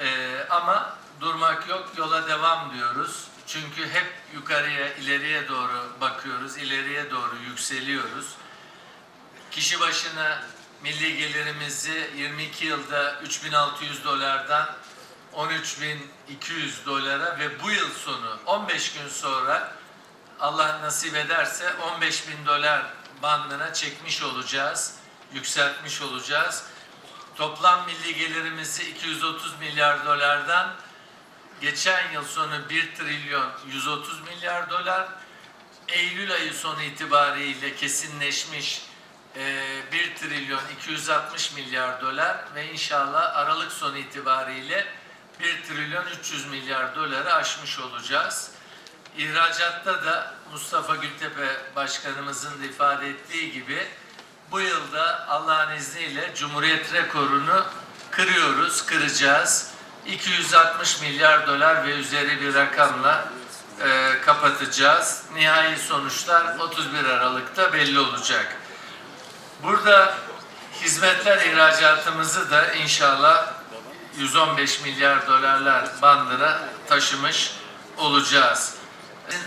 Ee, ama durmak yok, yola devam diyoruz. Çünkü hep yukarıya, ileriye doğru bakıyoruz, ileriye doğru yükseliyoruz. Kişi başına milli gelirimizi 22 yılda 3600 dolardan 13200 dolara ve bu yıl sonu 15 gün sonra Allah nasip ederse 15 bin dolar bandına çekmiş olacağız, yükseltmiş olacağız. Toplam milli gelirimizi 230 milyar dolardan geçen yıl sonu 1 trilyon 130 milyar dolar, Eylül ayı sonu itibariyle kesinleşmiş e, 1 trilyon 260 milyar dolar ve inşallah Aralık sonu itibariyle 1 trilyon 300 milyar doları aşmış olacağız. İhracatta da Mustafa Gültepe Başkanımızın da ifade ettiği gibi bu yılda Allah'ın izniyle Cumhuriyet rekorunu kırıyoruz, kıracağız. 260 milyar dolar ve üzeri bir rakamla e, kapatacağız. Nihai sonuçlar 31 Aralık'ta belli olacak. Burada hizmetler ihracatımızı da inşallah 115 milyar dolarlar bandına taşımış olacağız.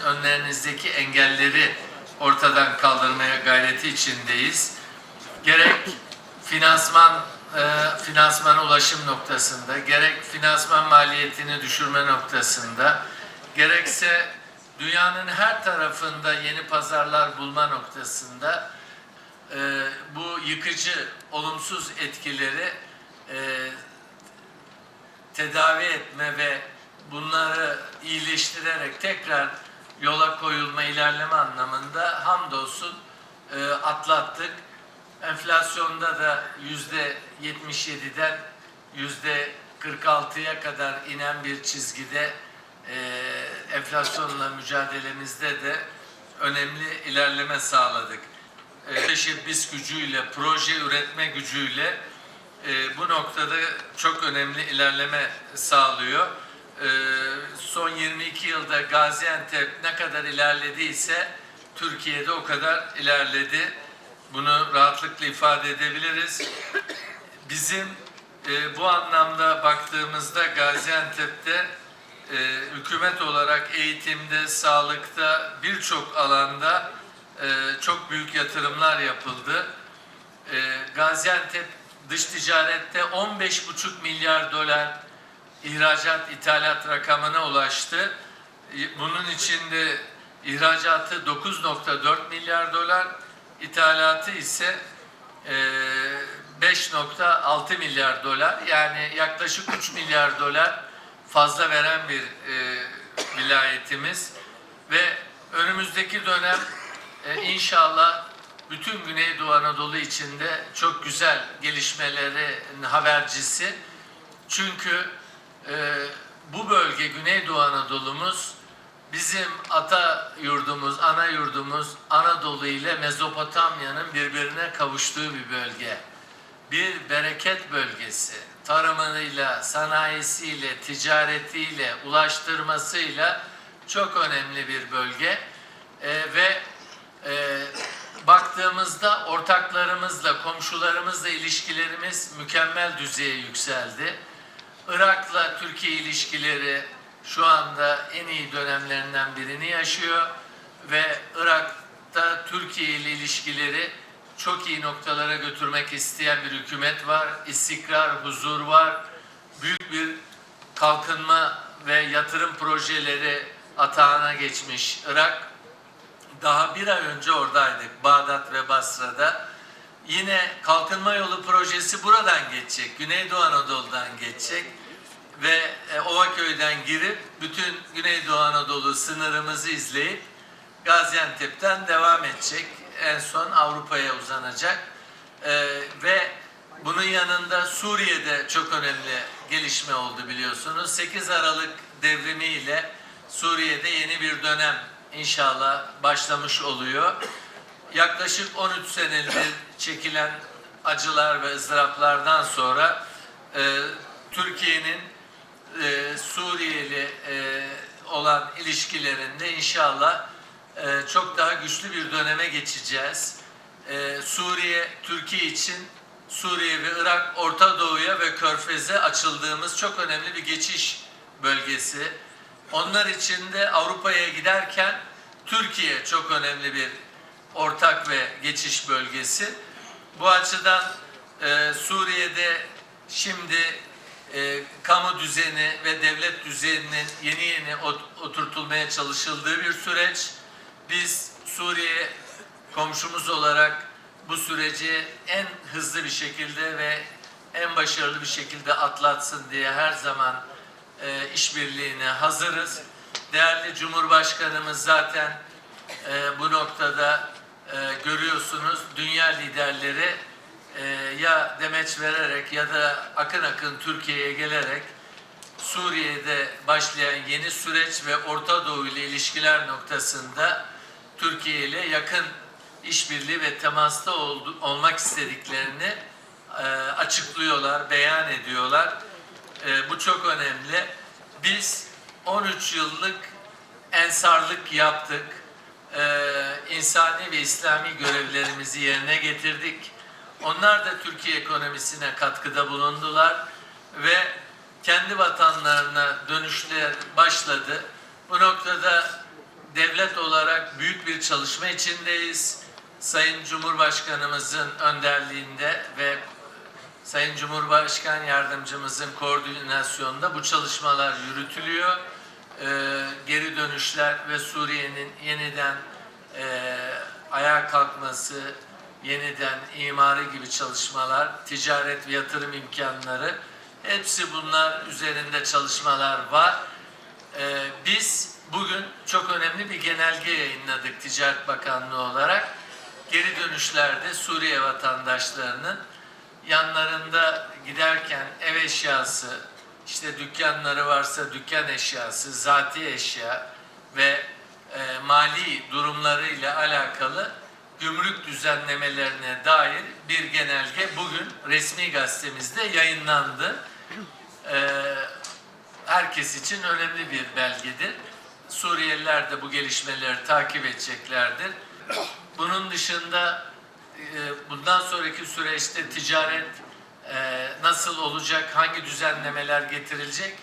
Önlerinizdeki engelleri ortadan kaldırmaya gayreti içindeyiz. Gerek finansman e, finansman ulaşım noktasında, gerek finansman maliyetini düşürme noktasında, gerekse dünyanın her tarafında yeni pazarlar bulma noktasında e, bu yıkıcı, olumsuz etkileri e, tedavi etme ve bunları iyileştirerek tekrar yola koyulma, ilerleme anlamında hamdolsun e, atlattık. Enflasyonda da yüzde 77'den yüzde 46'ya kadar inen bir çizgide e, enflasyonla mücadelemizde de önemli ilerleme sağladık. E, teşebbüs gücüyle, proje üretme gücüyle e, bu noktada çok önemli ilerleme sağlıyor. E, son 22 yılda Gaziantep ne kadar ilerlediyse Türkiye'de o kadar ilerledi. Bunu rahatlıkla ifade edebiliriz. Bizim e, bu anlamda baktığımızda Gaziantep'te e, hükümet olarak eğitimde, sağlıkta birçok alanda e, çok büyük yatırımlar yapıldı. E, Gaziantep dış ticarette 15,5 milyar dolar ihracat ithalat rakamına ulaştı. E, Bunun içinde ihracatı 9.4 milyar dolar, ithalatı ise e, 5.6 milyar dolar yani yaklaşık 3 milyar dolar fazla veren bir e, vilayetimiz ve önümüzdeki dönem e, inşallah bütün Güneydoğu Anadolu içinde çok güzel gelişmelerin habercisi. Çünkü e, bu bölge Güneydoğu Anadolu'muz bizim ata yurdumuz, ana yurdumuz Anadolu ile Mezopotamya'nın birbirine kavuştuğu bir bölge. Bir bereket bölgesi. Tarımıyla, sanayisiyle, ticaretiyle, ulaştırmasıyla çok önemli bir bölge. E, ve e, baktığımızda ortaklarımızla, komşularımızla ilişkilerimiz mükemmel düzeye yükseldi. Irak'la Türkiye ilişkileri şu anda en iyi dönemlerinden birini yaşıyor ve Irak'ta Türkiye ile ilişkileri çok iyi noktalara götürmek isteyen bir hükümet var. İstikrar, huzur var. Büyük bir kalkınma ve yatırım projeleri atağına geçmiş Irak. Daha bir ay önce oradaydık Bağdat ve Basra'da. Yine kalkınma yolu projesi buradan geçecek. Güneydoğu Anadolu'dan geçecek ve e, Ovaköy'den girip bütün Güneydoğu Anadolu sınırımızı izleyip Gaziantep'ten devam edecek. En son Avrupa'ya uzanacak. E, ve bunun yanında Suriye'de çok önemli gelişme oldu biliyorsunuz. 8 Aralık devrimiyle Suriye'de yeni bir dönem inşallah başlamış oluyor. Yaklaşık 13 senedir çekilen acılar ve ızdıraplardan sonra e, Türkiye'nin e, Suriyeli e, olan ilişkilerinde inşallah e, çok daha güçlü bir döneme geçeceğiz. E, Suriye, Türkiye için Suriye ve Irak, Orta Doğu'ya ve Körfez'e açıldığımız çok önemli bir geçiş bölgesi. Onlar için de Avrupa'ya giderken Türkiye çok önemli bir ortak ve geçiş bölgesi. Bu açıdan e, Suriye'de şimdi e, kamu düzeni ve devlet düzeninin yeni yeni ot- oturtulmaya çalışıldığı bir süreç. Biz Suriye komşumuz olarak bu süreci en hızlı bir şekilde ve en başarılı bir şekilde atlatsın diye her zaman e, işbirliğine hazırız. Değerli Cumhurbaşkanımız zaten e, bu noktada e, görüyorsunuz dünya liderleri e, ya demeç vererek ya da akın akın Türkiye'ye gelerek Suriye'de başlayan yeni süreç ve Orta Doğu ile ilişkiler noktasında Türkiye ile yakın işbirliği ve temasta oldu, olmak istediklerini e, açıklıyorlar, beyan ediyorlar. E, bu çok önemli. Biz 13 yıllık ensarlık yaptık. E, insani ve İslami görevlerimizi yerine getirdik. Onlar da Türkiye ekonomisine katkıda bulundular ve kendi vatanlarına dönüşler başladı. Bu noktada devlet olarak büyük bir çalışma içindeyiz. Sayın Cumhurbaşkanımızın önderliğinde ve Sayın Cumhurbaşkan Yardımcımızın koordinasyonunda bu çalışmalar yürütülüyor. Ee, geri dönüşler ve Suriye'nin yeniden e, ayağa kalkması, yeniden imarı gibi çalışmalar, ticaret ve yatırım imkanları hepsi bunlar üzerinde çalışmalar var. Ee, biz bugün çok önemli bir genelge yayınladık Ticaret Bakanlığı olarak. Geri dönüşlerde Suriye vatandaşlarının yanlarında giderken ev eşyası, işte dükkanları varsa dükkan eşyası, zati eşya ve e, mali durumlarıyla alakalı gümrük düzenlemelerine dair bir genelge bugün resmi gazetemizde yayınlandı. E, herkes için önemli bir belgedir. Suriyeliler de bu gelişmeleri takip edeceklerdir. Bunun dışında e, bundan sonraki süreçte ticaret e, nasıl olacak, hangi düzenlemeler getirilecek?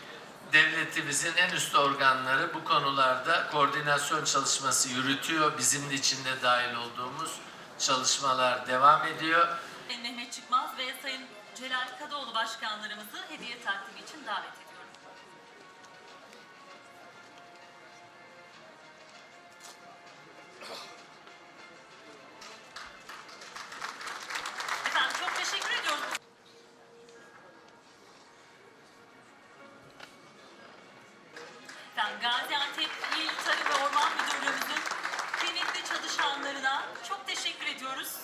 Devletimizin en üst organları bu konularda koordinasyon çalışması yürütüyor. Bizim de içinde dahil olduğumuz çalışmalar devam ediyor. Mehmet Çıkmaz ve Sayın Celal Kadıoğlu başkanlarımızı hediye takdimi için davet ediyorum. Gaziantep İl Tarım ve Orman Müdürlüğümüzün kıymetli çalışanlarına çok teşekkür ediyoruz.